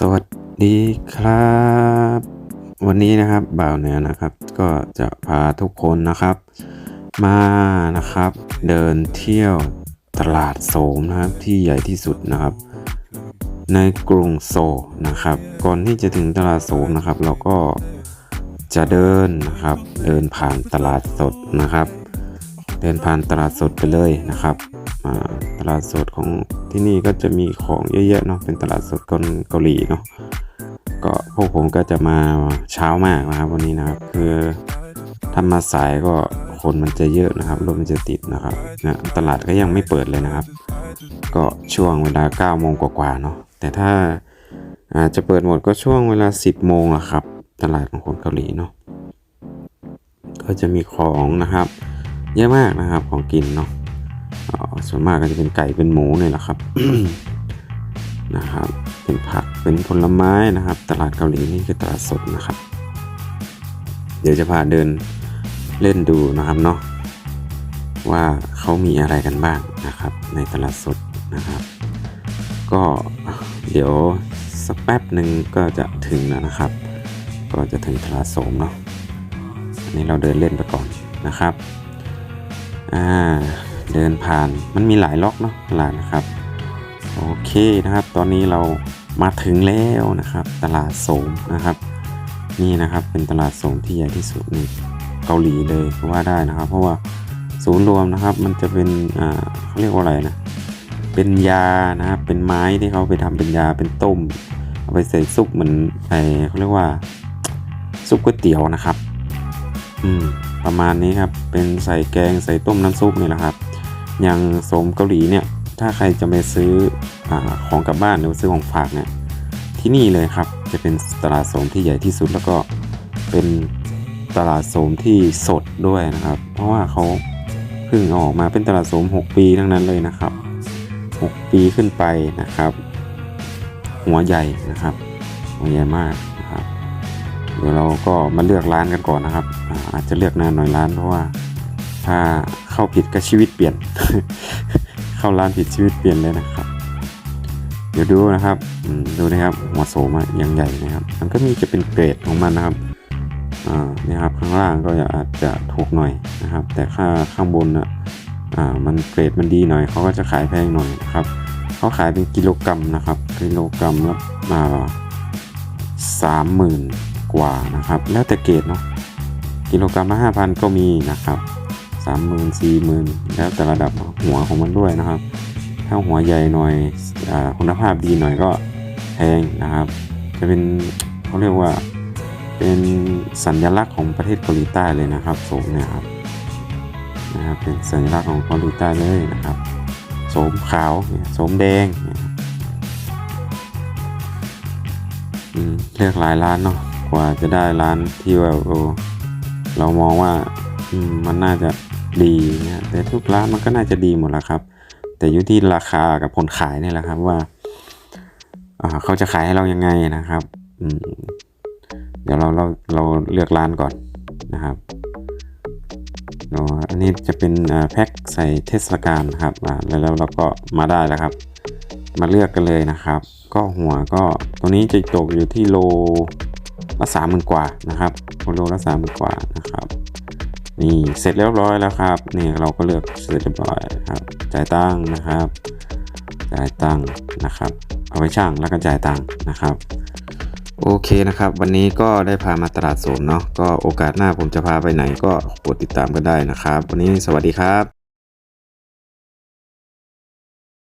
สวัสดีครับ วันนี้นะครับบ่าวเหนือนะครับ ก็จะพาทุกคนนะครับ มานะครับ เดินเที่ยวตลาดโสมนะครับที่ใหญ่ที่สุดนะครับ ในกรุงโซลนะครับ ก่อนที่จะถึงตลาดโสมนะครับ เราก็จะเดินนะครับ เดินผ่านตลาดสดนะครับ เดินผ่านตลาดสดไปเลยนะครับอ่า ลาดสดของที่นี่ก็จะมีของเยอะๆเนาะเป็นตลาดสดคนเกาหลีเนาะก็พวกผมก็จะมาเช้ามากนะครับ วันนี้นะครับคือถ้ามาสายก็คนมันจะเยอะนะครับรถมันจะติดนะครับนะตลาดก็ยังไม่เปิดเลยนะครับ ก็ช่วงเวลา9โมงกว่าๆเนาะแต่ถ้าอาจจะเปิดหมดก็ช่วงเวลา 10โมงอะครับ ตลาดของคนเกาหลีเนาะก็จะมีของนะครับ เยอะมากนะครับของกินเนาะ ส่วนมากก็จะเป็นไก่เป็นหมูเนี่ยแหละครับนะครับ เป็นผักเป็นผลไม้นะครับ ตลาดเกาหลีนี่คือตลาดสดนะครับ เดี๋ยวจะพาเดินเล่นดูนะครับเนาะว่าเขามีอะไรกันบ้างนะครับ ในตลาดสดนะครับ ก็เดี๋ยวสักแป๊บหนึ่งก็จะถึงแล้วนะครับ ก็จะถึงตลาดโสมเนาะอันนี้เราเดินเล่นไปก่อนนะครับอ่า เดินผ่านมันมีหลายล็อกเนาะตลาดนะครับโอเคนะครับ ตอนนี้เรามาถึงแล้วนะครับ ตลาดโสมนะครับ นี่นะครับเป็นตลาดโสมที่ใหญ่ที่สุดในเกาหลีเลยก็ว่าได้นะครับ เพราะว่าศูนย์รวมนะครับ มันจะเป็นอ่าเขาเรียกว่าอะไรนะเป็นยานะครับเป็นไม้ที่เขาไปทำเป็นยาเป็นต้ม เอาไปใส่ซุปเหมือนไอเขาเรียกว่าซุปก๋วยเตี๋ยวนะครับ อืมประมาณนี้ครับเป็นใส่แกงใส่ต้มน้ำซุปนี่แหละครับ อย่างโสมเกาหลีเนี่ย ถ้าใครจะไปซื้ออของกลับบ้านหรือซื้อของฝากเนี่ย ที่นี่เลยครับ จะเป็นตลาดโสมที่ใหญ่ที่สุดแล้วก็เป็นตลาดโสมที่สดด้วยนะครับ เพราะว่าเขาเพิ่งออกมาเป็นตลาดโสม 6 ปีทั้งนั้นเลยนะครับ 6 ปีขึ้นไปนะครับ หัวใหญ่นะครับ หัวใหญ่มากนะครับ เดี๋ยวเราก็มาเลือกร้านกันก่อนนะครับอาอาจจะเลือกนานหน่อยร้านเพราะว่า ถ้าเข้าผิดก็ชีวิตเปลี่ยน เข้าร้านผิดชีวิตเปลี่ยนเลยนะครับ เดี๋ยวดูนะครับดูนะครับหัวโสมอะยังใหญ่นะครับ มันก็มีจะเป็นเกรดของมันนะครับอ่านี่ครับข้างล่างก็อาจจะถูกหน่อยนะครับ แต่ค่าข้างบนอะอ่ามันเกรดมันดีหน่อยเขาก็จะขายแพงหน่อยนะครับเขาขายเป็นกิโลกรัมนะครับ กิโลกรัมละอ่าสามหมื่นกว่านะครับ แล้วแต่เกรดเนาะกิโลกรัมละห้าพันก็มีนะครับ สามหมื่นสี่หมื่นแล้วแต่ระดับหัวของมันด้วยนะครับ ถ้าหัวใหญ่หน่อยอคุณภาพดีหน่อยก็แพงนะครับ จะเป็นเขาเรียกว่าเป็นสัญลักษณ์ของประเทศเกาหลีใต้เลยนะครับโสมเนี่ยครับนะครับเป็นสัญลักษณ์ของเกาหลีใต้เลยนะครับโสมขาวโสมแดงเลือกหลายร้านเนาะกว่าจะได้ร้านที่ว่าเรามองว่ามันน่าจะ ดีนี่ยแต่ทุกร้านมันก็น่าจะดีหมดแหละครับ แต่อยู่ที่ราคากับคนขายนี่แหละครับว่าเขาจะขายให้เรายังไงนะครับอืเดี๋ยวเราเราเราเลือกร้านก่อนนะครับเนาะอันนี้จะเป็นแพ็คใส่เทศกาลนครับแล้วแล้วเราก็มาได้แล้วครับ มาเลือกกันเลยนะครับ ก็หัวก็ตัวนี้จะตกอยู่ที่โลละสามหมื่นกว่านะครับโลละสามหมื่นกว่านะครับ นี่เสร็จเรียบร้อยแล้วครับนี่เราก็เลือกเสร็จเรียบร้อยครับ จ่ายตังค์นะครับ จ่ายตังค์นะครับ เอาไปช่างแล้วก็จ่ายตังค์นะครับโอเคนะครับ วันนี้ก็ได้พามาตลาดโสมเนาะก็โอกาสหน้าผมจะพาไปไหนก็โปรดติดตามกันได้นะครับ วันนี้สวัสดีครับ